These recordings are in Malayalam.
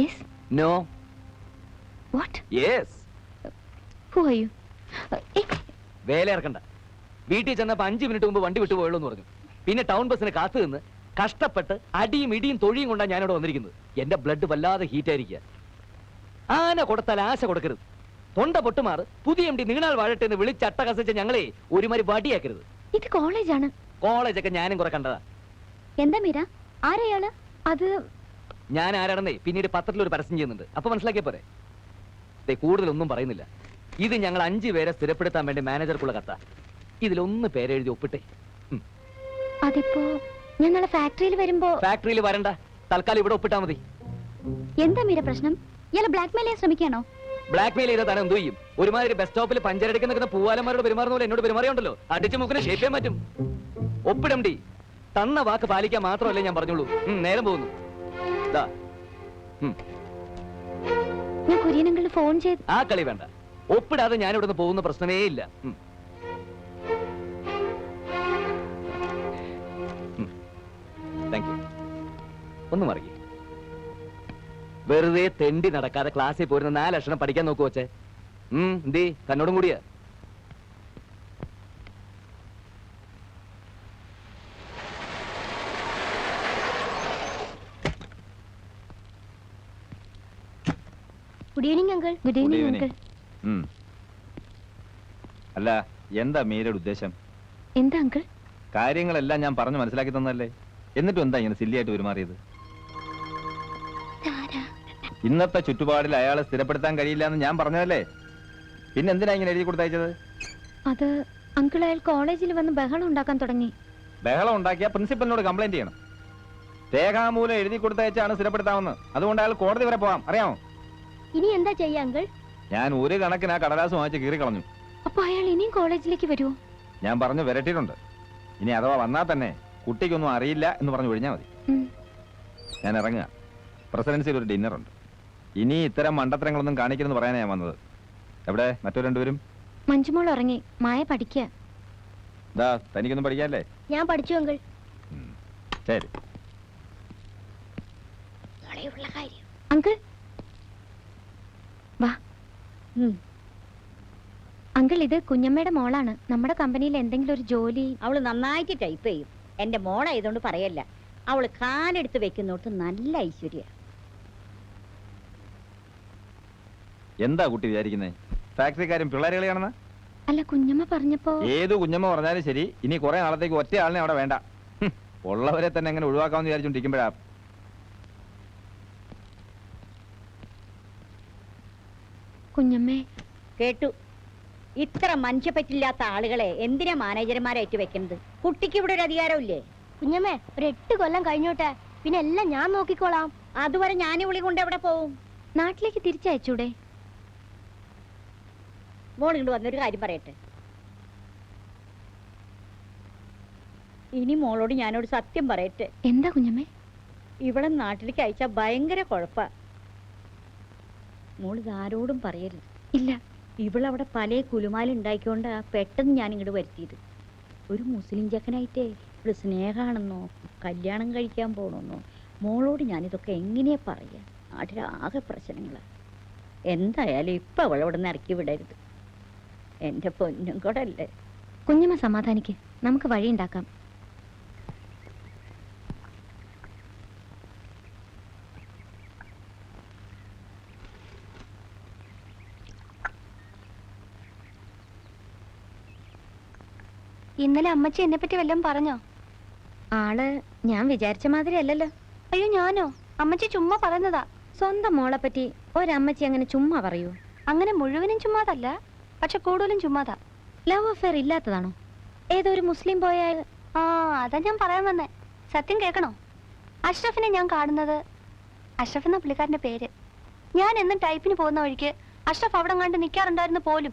Yes no what yes who are you വേല ഇറക്കണ്ട. വീട്ടിൽ ചെന്നപ്പോ അഞ്ചു മിനിറ്റ് മുമ്പ് വണ്ടി വിട്ടു പോയുള്ളൂ എന്ന് പറഞ്ഞു. പിന്നെ ടൗൺ ബസ്സിന് കാത്തു നിന്ന് കഷ്ടപ്പെട്ട് അടിയും ഇടിയും തൊഴിയും കൊണ്ടാണ് ഞാനിവിടെ വന്നിരിക്കുന്നത്. എന്റെ ബ്ലഡ് വല്ലാതെ ഹീറ്റ് ആയിരിക്കുക. ആന കൊടുത്താൽ ആശ കൊടുക്കരുത്. തൊണ്ട പൊട്ടുമാറ് പുതിയ എം ഡി നീണാൾ വാഴട്ടെ എന്ന് വിളിച്ച് അട്ടകസിച്ച ഞങ്ങളെ ഒരുമാതിരി വടിയാക്കരുത്. ഇത് കോളേജാണ് കോളേജൊക്കെ ഞാനും കുറെ കണ്ടതാ. എന്താ മീര? ആരെയാൾ? അത് ഞാൻ ആരാണെന്നേ പിന്നീട് പത്രത്തിൽ ഒരു പരസ്യം ചെയ്യുന്നുണ്ട്. അപ്പൊ മനസ്സിലാക്കിയ പോരെ? കൂടുതലൊന്നും പറയുന്നില്ല. ഇത് ഞങ്ങൾ അഞ്ചു പേരെ സ്ഥിരപ്പെടുത്താൻ വേണ്ടി മാനേജർക്കുള്ള കത്ത. ഇതിലൊന്ന് പേരെഴുതി ഒപ്പിട്ടെ. അതിപ്പോ ഞാൻ നാളെ ഫാക്ടറിയിൽ വരുമ്പോ ഫാക്ടറിയിൽ വരണ്ട. തൽക്കാലം ഇവിടെ ഒപ്പിട്ടാ മതി. എന്താ മീര പ്രശ്നം? ഇയാളെ ബ്ലാക്ക്മെയിൽ ചെയ്യാൻ ശ്രമിക്കാണോ ബ്ലാക്ക് മെയിൽ ചെയ്താൽ താൻ എന്ത് ചെയ്യും? ഒരുമാതിരി ബസ് സ്റ്റോപ്പിൽ പഞ്ചരടിക്ക് നിൽക്കുന്ന പൂവാലന്മാരോട് പെരുമാറുന്ന പോലെ എന്നോട് പെരുമാറിയുണ്ടല്ലോ. അടിച്ചു മുക്കിനെ ഷേപ്പ് ചെയ്യാൻ പറ്റും. ഒപ്പിടം ഡി. തന്ന വാക്ക് പാലിക്കാൻ മാത്രമല്ലേ ഞാൻ പറഞ്ഞോളൂ നേരം പോകുന്നു. ഞാൻ കുര്യനങ്ങളിൽ ഫോൺ ചെയ്ത് ആ കളി വേണ്ട. ഒപ്പിടാതെ ഞാൻ ഇവിടുന്ന് പോകുന്ന പ്രശ്നമേ ഇല്ല. ഒന്നും മറിയേ വെറുതെ തെണ്ടി നടക്കാതെ ക്ലാസ്സിൽ പോരുന്ന നാല് അക്ഷരം പഠിക്കാൻ നോക്കുവച്ചേ ഉം എന്തേ? തന്നോടും കൂടിയാ good evening uncle. Good evening evening. Uncle അല്ല എന്താ മീരയുടെ ഉദ്ദേശം? എന്താ അങ്കിൾ കാര്യങ്ങളെല്ലാം ഞാൻ പറഞ്ഞു മനസ്സിലാക്കി തന്നല്ലേ എന്നിട്ടും എന്താ ഇങ്ങനെ സില്ലിയായിട്ട് പെരുമാറിയത്? ഇന്നത്തെ ചുറ്റുപാടിൽ അയാളെ സ്ഥിരപ്പെടുത്താൻ കഴിയില്ല എന്ന് ഞാൻ പറഞ്ഞതല്ലേ? പിന്നെ എന്തിനാ ഇങ്ങനെ എഴുതി കൊടുത്തയച്ചത്? അത് അങ്കിൾ അയാൾ കോളേജിൽ വന്ന് ബഹളം ഉണ്ടാക്കാൻ തുടങ്ങി. ബഹളം ഉണ്ടാക്കിയ പ്രിൻസിപ്പലിനോട് കംപ്ലൈന്റ് ചെയ്യണം. രേഖാമൂലം എഴുതി കൊടുത്തയച്ചാണ് സ്ഥിരപ്പെടുത്താമെന്ന് അതുകൊണ്ട് അയാൾ കോടതി വരെ പോവാം. അറിയാമോ? ഇനി എന്താ ചെയ്യാ അങ്കിൾ? ഞാൻ ഒരു കണക്കിന് ആ കടലാസ് വാങ്ങിച്ച് കീറി കളഞ്ഞു. അപ്പൊ അയാൾ ഇനിയും കോളേജിലേക്ക് വരുമോ ഞാൻ പറഞ്ഞു വരട്ടിയിട്ടുണ്ട്. ഇനി അഥവാ വന്നാൽ തന്നെ കുട്ടിക്കൊന്നും അറിയില്ല എന്ന് പറഞ്ഞു ഒഴിഞ്ഞാൽ മതി. ഞാൻ ഇറങ്ങുക. പ്രസിഡൻസിയിൽ ഒരു ഡിന്നർ ഉണ്ട് ഇനി ഇത്തരം മണ്ടത്തരങ്ങളൊന്നും കാണിക്കണമെന്ന് പറയാനാണ് ഞാൻ വന്നത്. എവിടെ? മറ്റു രണ്ടുപേരും? മഞ്ജുമോൾ ഇറങ്ങി മായ പഠിക്കുക ദാ തനിക്കൊന്നും പഠിക്കാല്ലേ ഞാൻ പഠിച്ചു അങ്കിൾ. ശരി. അങ്കിൾ വാ. അങ്കിൾ ഇത് കുഞ്ഞമ്മയുടെ മോളാണ്. നമ്മുടെ കമ്പനിയിൽ എന്തെങ്കിലും ഒരു ജോലി അവൾ നന്നായിട്ട് ടൈപ്പ് ചെയ്യും. എന്റെ മോളായതുകൊണ്ട് പറയല്ല. അവൾ കാലെടുത്ത് വെക്കുന്നോട്ട് നല്ല ഐശ്വര്യ. എന്താ കുട്ടി വിചാരിക്കുന്നേ? ഫാക്ടറിക്കാരും പിള്ളേരുകളെയാണെന്ന് അല്ല കുഞ്ഞമ്മ പറഞ്ഞപ്പോ ഏത് കുഞ്ഞമ്മ പറഞ്ഞാലും ശരി. ഇനി കുറെ നാളത്തേക്ക് ഒറ്റ ആളിനെ അവിടെ വേണ്ട. ഉള്ളവരെ തന്നെ എങ്ങനെ ഒഴിവാക്കാമെന്ന് വിചാരിച്ചോണ്ടിരിക്കുമ്പോഴാ കുഞ്ഞമ്മേ. കേട്ടു. ഇത്ര മനുഷ്യപ്പറ്റില്ലാത്ത ആളുകളെ എന്തിനാ മാനേജർമാരായിട്ട് വെക്കുന്നത് കുട്ടിക്ക് ഇവിടെ ഒരു അധികാരമില്ലേ? കുഞ്ഞമ്മേ ഒരു എട്ട് കൊല്ലം കഴിഞ്ഞോട്ടെ. പിന്നെ എല്ലാം ഞാൻ നോക്കിക്കോളാം. അതുവരെ ഞാൻ വിളി കൊണ്ട് എവിടെ പോവും? നാട്ടിലേക്ക് തിരിച്ചയച്ചൂടെ? മോൾ ഇങ്ങോട്ട് വന്നൊരു കാര്യം പറയട്ടെ. ഇനി മോളോട് ഞാനോട് സത്യം പറയട്ടെ. എന്താ കുഞ്ഞമ്മേ? ഇവിടെ നാട്ടിലേക്ക് അയച്ചാ ഭയങ്കര കുഴപ്പാ. മോൾ ഇതാരോടും പറയരുത്. ഇല്ല ഇവളവിടെ പല കുലുമാലുണ്ടായിക്കൊണ്ടാ പെട്ടെന്ന് ഞാൻ ഇങ്ങോട്ട് വരുത്തിയത്. ഒരു മുസ്ലിം ചക്കനായിട്ടേ ഇവിടെ സ്നേഹമാണെന്നോ കല്യാണം കഴിക്കാൻ പോകണമെന്നോ മോളോട് ഞാനിതൊക്കെ എങ്ങനെയാ പറയാ? നാട്ടിലാകെ പ്രശ്നങ്ങളാണ് എന്തായാലും ഇപ്പം അവളെ ഇവിടെ നിന്ന് ഇറക്കി വിടരുത്. എന്റെ പൊന്നും കൂടെ അല്ലേ? കുഞ്ഞമ്മ സമാധാനിക്ക്. നമുക്ക് വഴിയുണ്ടാക്കാം. ഇന്നലെ അമ്മച്ചി എന്നെ പറ്റി വല്ലതും പറഞ്ഞോ? ആൾ ഞാൻ വിചാരിച്ച മാതിരി അല്ലല്ലോ. അയ്യോ ഞാനോ? അമ്മച്ചി ചുമ്മാ പറഞ്ഞതാ സ്വന്തം മോളെ പറ്റി ഒരമ്മച്ചി അങ്ങനെ ചുമ്മാ പറയൂ. അങ്ങനെ മുഴുവനും ചുമ്മാതല്ല പക്ഷെ കൂടുതലും ചുമ്മാതാ. Love affair ഇല്ലാത്തതാണോ? ഏതോ ഒരു മുസ്ലിം പോയാൽ ആ അതാ ഞാൻ പറയാൻ വന്നേ. സത്യം കേൾക്കണോ? അഷ്റഫിനെ ഞാൻ കാണുന്നത് അഷ്റഫ് എന്ന പുള്ളിക്കാരന്റെ പേര്. ഞാൻ എന്നും ടൈപ്പിന് പോകുന്ന വഴിക്ക് അഷ്റഫ് അവിടെ കണ്ട് നിൽക്കാറുണ്ടായിരുന്നു പോലും.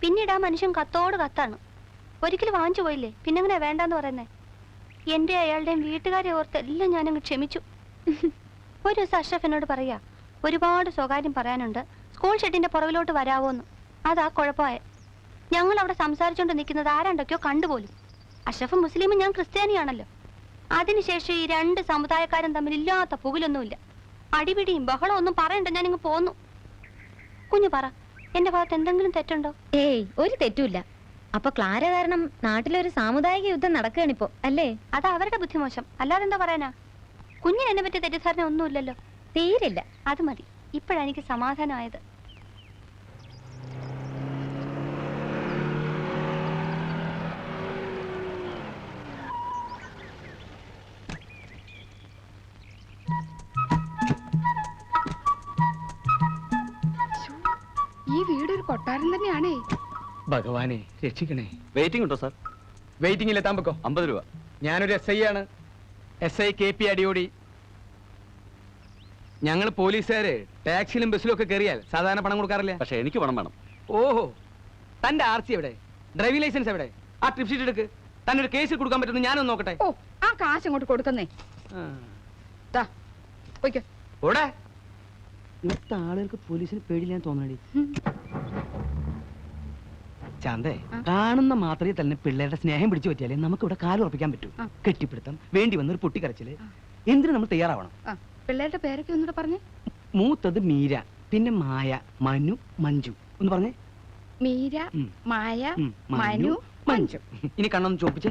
പിന്നീട് ആ മനുഷ്യൻ കത്തോട് കത്താണ്. ഒരിക്കലും വാങ്ങിച്ചു പോയില്ലേ? പിന്നെങ്ങനെ വേണ്ടാന്ന് പറയുന്നേ? എന്റെ അയാളുടെയും വീട്ടുകാരെ ഓർത്ത് എല്ലാം ഞാനങ്ങ് ക്ഷമിച്ചു. ഒരു ദിവസം അഷ്റഫിനോട് പറയാ ഒരുപാട് സ്വകാര്യം പറയാനുണ്ട്. സ്കൂൾ ഷെഡിന്റെ പുറകിലോട്ട് വരാവോന്ന്. അതാ കുഴപ്പമായ. ഞങ്ങൾ അവിടെ സംസാരിച്ചുകൊണ്ട് നിൽക്കുന്നത് ആരാണ്ടൊക്കെയോ കണ്ടുപോലും. അഷ്റഫ് മുസ്ലിമും ഞാൻ ക്രിസ്ത്യാനിയാണല്ലോ. അതിനുശേഷം ഈ രണ്ട് സമുദായക്കാരും തമ്മിൽ ഇല്ലാത്ത പുകിലൊന്നുമില്ല. അടിപിടിയും ബഹളവും ഒന്നും പറയണ്ട ഞാനിങ്ങ് പോന്നു. കുഞ്ഞു പറ എന്റെ ഭാഗത്ത് എന്തെങ്കിലും തെറ്റുണ്ടോ? ഏയ് ഒരു തെറ്റുമില്ല. അപ്പൊ ക്ലാര കാരണം നാട്ടിലൊരു സാമുദായിക യുദ്ധം നടക്കുകയാണിപ്പോ അല്ലേ? അത് അവരുടെ ബുദ്ധിമോശം അല്ലാതെ എന്താ പറയാനാ? കുഞ്ഞിനെ പറ്റി പറ്റിയ തെറ്റിദ്ധാരണ ഒന്നുമില്ലല്ലോ. തീരില്ല. അത് മതി. ഇപ്പോഴാണ് എനിക്ക് സമാധാനമായത്. കൊട്ടാരം തന്നെയാണേ. ഭഗവാനെ രക്ഷിക്കണേ. വെയിറ്റിംഗ് ഉണ്ടോ സാർ വെയിറ്റിംഗ് എത്താൻ പൊക്കോ അമ്പത് രൂപ. ഞാനൊരു എസ് ഐ ആണ്. S I K P Adiyodi. ഞങ്ങൾ പോലീസുകാര് ടാക്സിയിലും ബസ്സിലും ഒക്കെ കയറിയാൽ സാധാരണ പണം കൊടുക്കാറില്ല? പക്ഷെ എനിക്ക് പണം വേണം. ഓഹോ. തന്റെ ആർ സി എവിടെ? ഡ്രൈവിംഗ് ലൈസൻസ് എവിടെ? ആ ട്രിപ്പ് ഷീറ്റ് എടുക്ക്. തന്നെ ഒരു കേസിൽ കൊടുക്കാൻ പറ്റുന്ന ഞാനൊന്ന് നോക്കട്ടെ. ഓ ആ കാശ് അങ്ങോട്ട് കൊടുക്കുന്നേ. ദാ പോയിക്കോ. ഓടെ. ഇന്നത്തെ ആളുകൾക്ക് പോലീസിന് പേടിയില്ലാന്ന് തോന്നണടി. ചാന്തേ. കാണുന്ന മാത്രമേ തന്നെ പിള്ളേരുടെ സ്നേഹം പിടിച്ചു പറ്റിയാലേ നമുക്ക് ഇവിടെ കാലുറപ്പിക്കാൻ പറ്റൂ. കെട്ടിപ്പിടുത്തം വേണ്ടി വന്ന ഒരു പൊട്ടിക്കരച്ചിൽ. എന്തിനു നമ്മൾ തയ്യാറാവണം? പിള്ളേരുടെ പേരൊക്കെ ഒന്നുകൂടെ പറഞ്ഞേ. മൂത്തത് മീര പിന്നെ മായ മനു മഞ്ജു. ഒന്ന് പറഞ്ഞേ. മീര മായ മനു മഞ്ജു. ഇനി കണ്ണൊന്ന് ചോപ്പിച്ച്.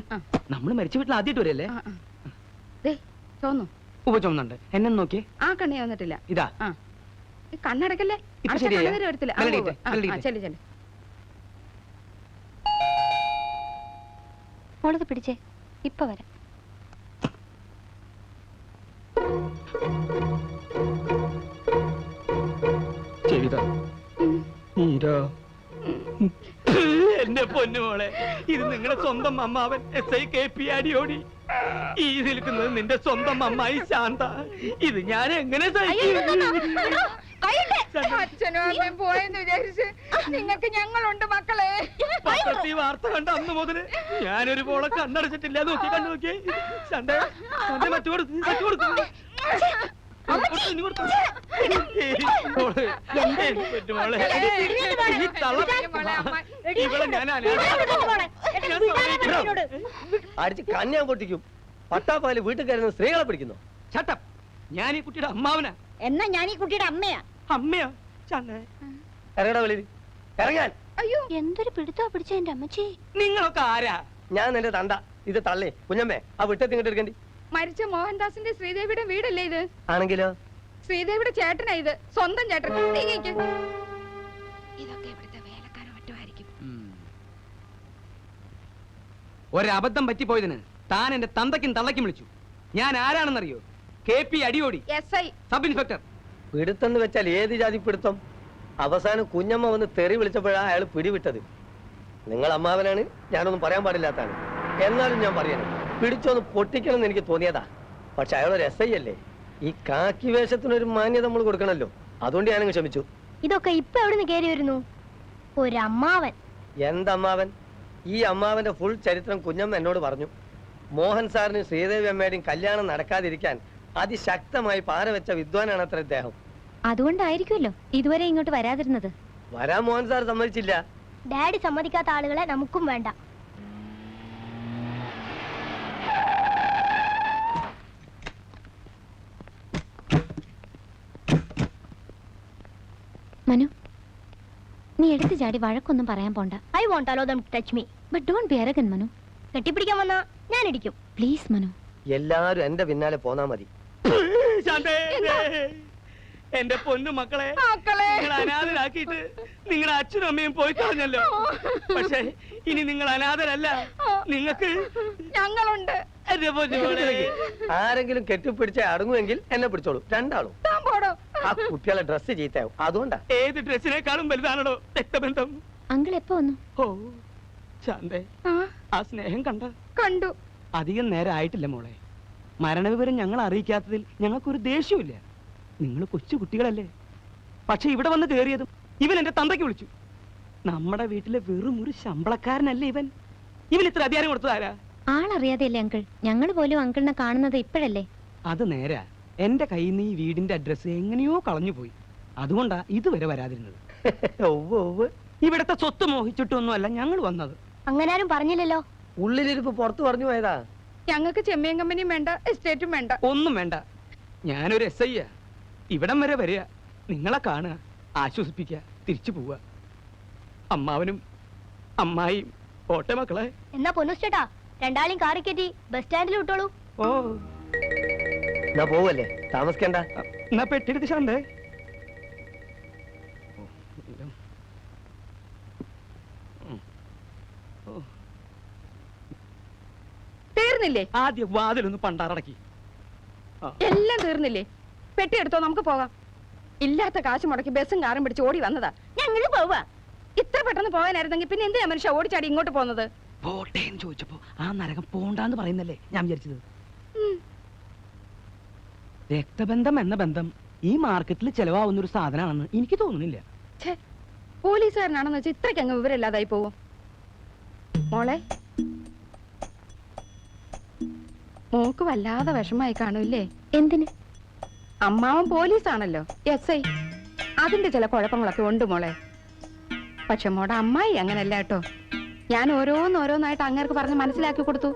നമ്മൾ മരിച്ച വീട്ടിൽ ആദ്യമായിട്ട് വരല്ലേ തോന്നു ചുമന്നുണ്ട് എന്നെ നോക്കിയേ. ആ കണ്ണി വന്നിട്ടില്ല. ഇതാ. കണ്ണടക്കല്ലേ? വരത്തില്ല. ചെല്ല് ചെല്ല്. മോളത് പിടിച്ചേ. ഇപ്പൊ വരാം. എന്റെ പൊന്നുമോളെ ഇത് നിങ്ങളുടെ സ്വന്തം അമ്മാവൻ S I K P Adiyodi ഈ നിൽക്കുന്നത് നിന്റെ സ്വന്തം അമ്മായി ശാന്ത. ഇത് ഞാൻ എങ്ങനെ സഹിക്കും? അച്ഛനും അമ്മയും പോയെന്ന് വിചാരിച്ച് നിങ്ങൾക്ക് ഞങ്ങളുണ്ട് മക്കളെ. പത്രത്തിൽ വാർത്ത കണ്ട അന്ന് മുതൽ ഞാനൊരു പോളെ കണ്ണടച്ചിട്ടില്ല. നോക്കി കണ്ടു നോക്കി. മറ്റു കൊടുത്തു മറ്റു കൊടുത്തു. അടിച്ച് കന്യാൻ പൊട്ടിക്കും പട്ടാപ്പാൽ വീട്ടിൽ കയറുന്ന സ്ത്രീകളെ പിടിക്കുന്നു. ചട്ടം. ഞാൻ ഈ കുട്ടിയുടെ അമ്മാവനാ. എന്നാ ഞാൻ ഈ കുട്ടിയുടെ അമ്മയാ? അമ്മയാ? ചന്ദ ഇറങ്ങടാ വെളിയിൽ ഇറങ്ങാൻ അയ്യോ എന്തൊരു പിടുത്തോ പിടിച്ച എന്റെ അമ്മച്ചി. നിങ്ങളൊക്കെ ആരാ? ഞാൻ നിന്റെ തണ്ട. ഇത് തള്ളേ. കുഞ്ഞമ്മേ ആ വിട്ടത്തി ഇങ്ങോട്ട് എടുക്കണ്ടി. മരിച്ച മോഹൻദാസിന്റെ ശ്രീദേവിയുടെ വീടല്ലേ ഇത്? ആണെങ്കിലോ? ശ്രീദേവിയുടെ ചേട്ടനാ ഇത്. സ്വന്തം ചേട്ടൻ. നീങ്ങിക്ക് ഇതൊക്കെ ഇവിടുത്തെ വേലക്കാരോ മറ്റോ ആയിരിക്കും ഒരബദ്ധം പറ്റിപ്പോയതിന് താൻ എന്റെ തന്തയ്ക്കും തള്ളയ്ക്കും വിളിച്ചു. ഞാൻ ആരാണെന്നറിയോ? K P Adiyodi. S I. Sub inspector. പിടുത്തെന്ന് വെച്ചാൽ ഏത് ജാതി പിടുത്തം? അവസാനം കുഞ്ഞമ്മ വന്ന് തെറി വിളിച്ചപ്പോഴാണ് അയാൾ പിടിവിട്ടത്. നിങ്ങൾ അമ്മാവനാണ് ഞാനൊന്നും പറയാൻ പാടില്ലാത്താണ് എന്നാലും ഞാൻ പറയണം പിടിച്ചൊന്ന് പൊട്ടിക്കണം എന്ന് എനിക്ക് തോന്നിയതാ. പക്ഷെ അയാളൊരു എസ് ഐ അല്ലേ? ഈ കാക്കി വേഷത്തിനൊരു മാന്യത നമ്മൾ കൊടുക്കണല്ലോ അതുകൊണ്ട് ഞാനങ്ങ് ക്ഷമിച്ചു. ഇതൊക്കെ ഇപ്പൊ എവിടുന്ന് കയറി വരുന്നു? ഒരമ്മാവൻ. എന്തമ്മാവൻ? ഈ അമ്മാവന്റെ ഫുൾ ചരിത്രം കുഞ്ഞമ്മ എന്നോട് പറഞ്ഞു. മോഹൻ സാറിനും ശ്രീദേവി അമ്മയുടെയും കല്യാണം നടക്കാതിരിക്കാൻ അതിശക്തമായി പാറ വെച്ച വിദ്വാനാണ് അത്ര ഇദ്ദേഹം. അതുകൊണ്ടായിരിക്കുമല്ലോ ഇതുവരെ ഇങ്ങോട്ട് വരാതിരുന്നത്. വരാൻ മോഹൻ സാർ സമ്മതിച്ചില്ല. ഡാഡി സമ്മതിക്കാത്ത ആളുകളെ നമുക്കും വേണ്ട. മനു നീ എടുത്തു ചാടി വഴക്കൊന്നും പറയാൻ പോണ്ട. I won't allow them touch me but don't be arrogant Manu. കെട്ടിപ്പിടിക്കാൻ വന്നാ ഞാൻ ഇടിക്കും പ്ലീസ് മനു. എല്ലാരും എന്റെ പിന്നാലെ പോന്നാ മതി. ശാന്തേ. എന്റെ പൊന്നു മക്കളെ മക്കളെ. നിങ്ങൾ അനാഥരാക്കിയിട്ട് നിങ്ങളുടെ അച്ഛനും അമ്മയും പോയി കളഞ്ഞല്ലോ. പക്ഷെ ഇനി നിങ്ങൾ അനാഥരല്ല. നിങ്ങൾക്ക് ഞങ്ങളുണ്ട്. എന്റെ പൊന്നുമോളെ ആരെങ്കിലും കെട്ടിപ്പിടിച്ച അടങ്ങുമെങ്കിൽ എന്നെ പിടിച്ചോളൂ. രണ്ടാളും. താൻ പോടോ. ആ കുട്ടികളെ ഡ്രസ്സ് ചീത്തയാവും അതുകൊണ്ടാ. ഏത് ഡ്രസ്സിനേക്കാളും വലുതാണോ രക്തബന്ധം. അങ്കിൾ എപ്പോ വന്നു? ഓ ശാന്തേ. ആ. ആ സ്നേഹം കണ്ട? കണ്ടു. അധികം നേരം ആയിട്ടില്ല മോളെ. മരണവിവരം ഞങ്ങൾ അറിയിക്കാത്തതിൽ ഞങ്ങൾക്കൊരു ദേഷ്യമില്ല നിങ്ങൾ കൊച്ചു കുട്ടികളല്ലേ. പക്ഷെ ഇവിടെ വന്ന് കയറിയതും ഇവൻ എന്റെ തന്തയ്ക്ക് വിളിച്ചു. നമ്മുടെ വീട്ടിലെ വെറും ഒരു ശമ്പളക്കാരനല്ലേ ഇവൻ. ഇവൻ ഇത്ര അധികാരം കൊടുത്തതാരാ ആളറിയാതെയല്ലേ അങ്കിൾ? ഞങ്ങൾ പോലും അങ്കിളിനെ കാണുന്നത് ഇപ്പോഴല്ലേ? അത് നേരാ. എന്റെ കയ്യിൽ നിന്ന് ഈ വീടിന്റെ അഡ്രസ്സ് എങ്ങനെയോ കളഞ്ഞു പോയി. അതുകൊണ്ടാ ഇതുവരെ വരാതിരുന്നത്. ഇവിടത്തെ സ്വത്ത് മോഹിച്ചിട്ടൊന്നുമല്ല ഞങ്ങൾ വന്നത്. അങ്ങനാരും പറഞ്ഞില്ലല്ലോ. ഉള്ളിലിരുപ്പ് പുറത്തു പറഞ്ഞു പോയതാ. ഞങ്ങൾക്ക് ചെമ്മീൻ കമ്പനിയും വേണ്ട എസ്റ്റേറ്റും വേണ്ട. ഒന്നും വേണ്ട. ഞാനൊരു എസ് ഐ ഇവിടം വരെ വരിക. നിങ്ങളെ കാണുക ആശ്വസിപ്പിക്കുക തിരിച്ചു പോവുക. അമ്മാവനും അമ്മായി ഓട്ടെ മക്കളെ. എന്നാ പൊന്നുസ്റ്റേട്ടാ രണ്ടാളെയും കാറി കയറ്റി ബസ് സ്റ്റാൻഡിൽ വിട്ടോളൂ. ഓ. ഞാൻ പോവല്ലേ? താമസിക്കണ്ട. എന്നാ പെട്ടിയെടുത്ത് ശാന്തേ. തീർന്നില്ലേ? ആദ്യം വാതിലൊന്ന് പണ്ടാറടക്കി. എല്ലാം തീർന്നില്ലേ? പെട്ടി എടുത്തോ നമുക്ക് പോകാം. ഇല്ലാത്ത കാശ് മുടക്കി ബസ്സും കാറും പിടിച്ച് ഓടി വന്നതാ. ഞങ്ങൾ പോവാ. ഇത്ര പെട്ടെന്ന് പോകാനായിരുന്നെങ്കിൽ പിന്നെ എന്തിനാ മനുഷ്യ ഓടിച്ചാടി ഇങ്ങോട്ട് പോകുന്നത്? പോട്ടെ എന്ന് ചോദിച്ചപ്പോ ആ നരകം പോണ്ടാന്ന് പറയുന്നല്ലേ ഞാൻ വിചാരിച്ചത്. രക്തബന്ധം എന്ന ബന്ധം ഈ മാർക്കറ്റിൽ ചെലവാകുന്ന ഒരു സാധനമാണെന്ന് എനിക്ക് തോന്നുന്നില്ല. പോലീസുകാരനാണെന്ന് വെച്ചാൽ ഇത്രയ്ക്ക് അങ്ങ് വിവരമില്ലാതായി പോവും. മോളെ മോക്ക് വല്ലാതെ വിഷമായി കാണൂല്ലേ എന്തിന്? അമ്മാവൻ പോലീസാണല്ലോ എസ് ഐ. അതിന്റെ ചില കുഴപ്പങ്ങളൊക്കെ ഉണ്ട് മോളെ. പക്ഷെ മോടെ അമ്മായി അങ്ങനല്ല കേട്ടോ. ഞാൻ ഓരോന്നോരോന്നായിട്ട് അങ്ങേർക്ക് പറഞ്ഞ് മനസ്സിലാക്കി കൊടുത്തു.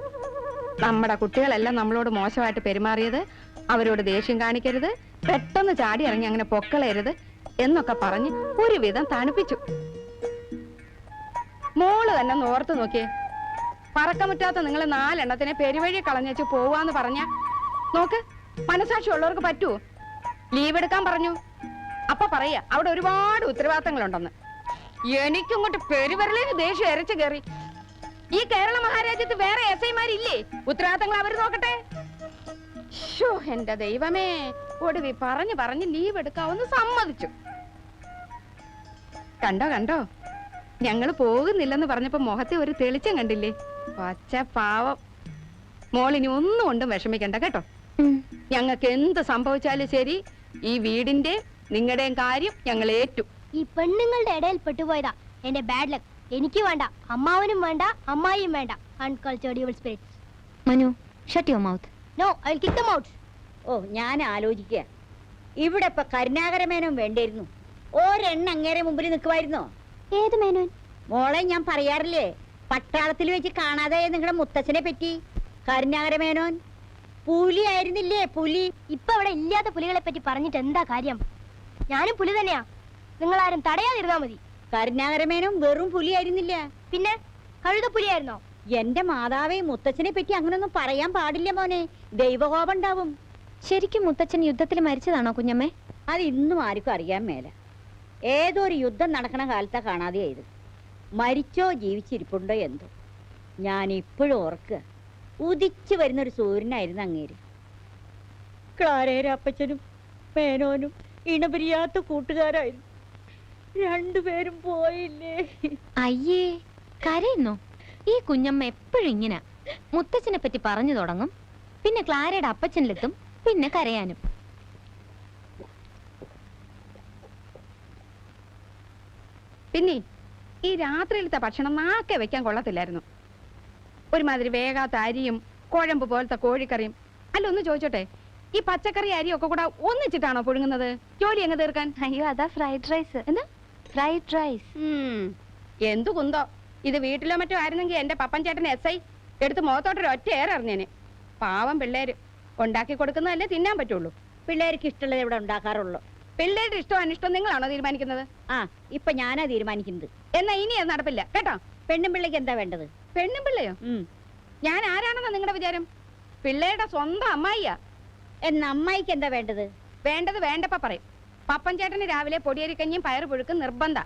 നമ്മുടെ കുട്ടികളെല്ലാം നമ്മളോട് മോശമായിട്ട് പെരുമാറിയത് അവരോട് ദേഷ്യം കാണിക്കരുത് പെട്ടെന്ന് ചാടി ഇറങ്ങി അങ്ങനെ പൊക്കളയരുത് എന്നൊക്കെ പറഞ്ഞ് ഒരുവിധം തണുപ്പിച്ചു. മോൾ തന്നെ നോർത്ത് ഓർത്ത് നോക്കിയേ. പറക്കമുറ്റാത്ത നിങ്ങൾ നാലെണ്ണത്തിനെ പെരുവഴി കളഞ്ഞേച്ച് പോവാന്ന് പറഞ്ഞ നോക്ക് മനസാക്ഷി ഉള്ളവർക്ക് പറ്റുമോ ലീവ് എടുക്കാൻ പറഞ്ഞു. അപ്പൊ പറയാ അവിടെ ഒരുപാട് ഉത്തരവാദിത്തങ്ങളുണ്ടെന്ന്. എനിക്കിങ്ങോട്ട് പെരുവരലിന് ദേഷ്യം എരച്ചു കയറി. ഈ കേരള മഹാരാജ്യത്ത് വേറെ എസ് ഐമാരില്ലേ ഉത്തരവാദിത്തങ്ങൾ അവർ നോക്കട്ടെ. ഷോ എന്റെ ദൈവമേ. ഒടുവി പറഞ്ഞു പറഞ്ഞ് ലീവ് എടുക്കാവുന്ന സമ്മതിച്ചു. കണ്ടോ കണ്ടോ? ഞങ്ങൾ പോകുന്നില്ലെന്ന് പറഞ്ഞപ്പോ മുഖത്തെ ഒരു തെളിച്ചം കണ്ടില്ലേ? പച്ച പാവം. മോളിനി ഒന്നും കൊണ്ടും വിഷമിക്കണ്ട കേട്ടോ. ഞങ്ങൾക്ക് എന്ത് സംഭവിച്ചാലും ശരി ഈ വീടിന്റെ നിങ്ങളുടെയും കാര്യം ഞങ്ങൾ ഏറ്റു. ഈ പെണ്ണുങ്ങളുടെ ഇടയിൽ പെട്ടുപോയതാ. എന്റെ ബാഡ് ലക്ക് എനിക്ക് വേണ്ട അമ്മാവനും വേണ്ട അമ്മായിയും വേണ്ട. Uncultured spirit Manu shut your mouth no I kick them out ഓ ഞാൻ ആലോചിക്കുക ഇവിടെ ഇപ്പൊ കരുണാകരമേനോൻ വേണ്ടിയിരുന്നു. ഒരെണ്ണ അങ്ങേരെ മുമ്പിൽ നിൽക്കുമായിരുന്നോ? ഏത് മേനോൻ? മോളെ ഞാൻ പറയാറില്ലേ? പട്ടാളത്തിൽ വെച്ച് കാണാതെ നിങ്ങളുടെ മുത്തച്ഛനെ പറ്റി? കരുണാകരമേനോൻ പുലി ആയിരുന്നില്ലേ പുലി ഇപ്പൊ അവിടെ ഇല്ലാത്ത പുലികളെ പറ്റി പറഞ്ഞിട്ട് എന്താ കാര്യം? ഞാനും പുലി തന്നെയാ. നിങ്ങൾ ആരും തടയാതിരുന്നാ മതി. കരുണാകരമേനോൻ വെറും പുലി ആയിരുന്നില്ല പിന്നെ കഴുത പുലിയായിരുന്നോ? എന്റെ മാതാവേ മുത്തച്ഛനെ പറ്റി അങ്ങനൊന്നും പറയാൻ പാടില്ല മോനെ. ദൈവകോപം ഉണ്ടാവും. ശരിക്കും മുത്തച്ഛൻ യുദ്ധത്തിൽ മരിച്ചതാണോ കുഞ്ഞമ്മേ? അത് ഇന്നും ആർക്കും അറിയാൻ മേല. ഏതോ ഒരു യുദ്ധം നടക്കണ കാലത്താ കാണാതെയായത്. മരിച്ചോ ജീവിച്ചിരിപ്പുണ്ടോ എന്തോ. ഞാൻ ഇപ്പോഴും ഓർക്കുക. ഉദിച്ചു വരുന്ന ഒരു സൂര്യനായിരുന്നു അങ്ങേര്. ക്ലാരേര അപ്പച്ചനും മേനോനും ഇണപിരിയാത്ത കൂട്ടുകാരായിരുന്നു. രണ്ടുപേരും പോയില്ലേ? അയ്യേ കരയുന്നോ? ഈ കുഞ്ഞമ്മ എപ്പോഴും ഇങ്ങനെ. മുത്തച്ഛനെ പറ്റി പറഞ്ഞു തുടങ്ങും. പിന്നെ ക്ലാരയുടെ അപ്പച്ചനിലെത്തും. പിന്നെ കരയാനും. പിന്നെ ഈ രാത്രിയിലത്തെ ഭക്ഷണം നാക്കെ വെക്കാൻ കൊള്ളത്തില്ലായിരുന്നു. ഒരുമാതിരി വേഗാത്ത അരിയും കുഴമ്പ് പോലത്തെ കോഴിക്കറിയും. അല്ല ഒന്ന് ചോദിച്ചോട്ടെ ഈ പച്ചക്കറി അരിയും ഒക്കെ കൂടെ ഒന്നിച്ചിട്ടാണോ പുഴുങ്ങുന്നത്? ജോലി എങ്ങ് തീർക്കാൻ? അയ്യോ അതാ ഫ്രൈഡ് റൈസ് എന്താ? ഫ്രൈഡ് റൈസ് എന്തു കുന്തോ. ഇത് വീട്ടിലോ മറ്റോ ആയിരുന്നെങ്കിൽ എന്റെ പപ്പൻ ചേട്ടൻ എസ് ഐ എടുത്ത് മുഖത്തോട്ടൊരു ഒറ്റ ഏറെറിഞ്ഞേനെ പാവം പിള്ളേര്. ഉണ്ടാക്കി കൊടുക്കുന്നതല്ലേ തിന്നാൻ പറ്റുള്ളൂ. പിള്ളേർക്ക് ഇഷ്ടമുള്ളത് ഇവിടെ ഉണ്ടാക്കാറുള്ളൂ. പിള്ളേരുടെ ഇഷ്ടം അനിഷ്ടം നിങ്ങളാണോ തീരുമാനിക്കുന്നത്? ആ ഇപ്പൊ ഞാനാ തീരുമാനിക്കുന്നത്. എന്നാ ഇനി അത് നടപ്പില്ല. കേട്ടോ? പെണ്ണും പിള്ളേക്ക് എന്താ വേണ്ടത്? പെണ്ണും പിള്ളയോ? ഉം. ഞാൻ ആരാണെന്നാ നിങ്ങളുടെ വിചാരം? പിള്ളേരുടെ സ്വന്തം അമ്മായിയാ. എന്നാ അമ്മായിക്ക് എന്താ വേണ്ടത്? വേണ്ടത് വേണ്ടപ്പ പറയും. പപ്പൻ ചേട്ടന് രാവിലെ പൊടിയരിക്കഞ്ഞിയും പയറ് പുഴുക്കും നിർബന്ധ.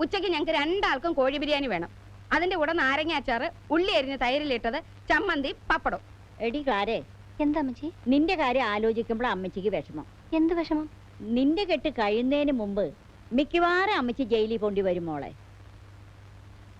ഉച്ചയ്ക്ക് ഞങ്ങൾക്ക് രണ്ടാൾക്കും കോഴി ബിരിയാണി വേണം. അതിന്റെ കൂടെ നാരങ്ങ അച്ചാറ് ഉള്ളി അരിഞ്ഞ് തൈരിലിട്ടത് ചമ്മന്തി പപ്പടം എടി കാരെ എന്താ അമ്മച്ചി? നിന്റെ കാര്യം ആലോചിക്കുമ്പോൾ അമ്മച്ചിക്ക് വിഷമം. എന്ത് വിഷമം? നിന്റെ കെട്ട് കഴിയുന്നതിന് മുമ്പ് മിക്കവാറും അമ്മച്ചി ജയിലിൽ പോണ്ടി വരും മോളെ.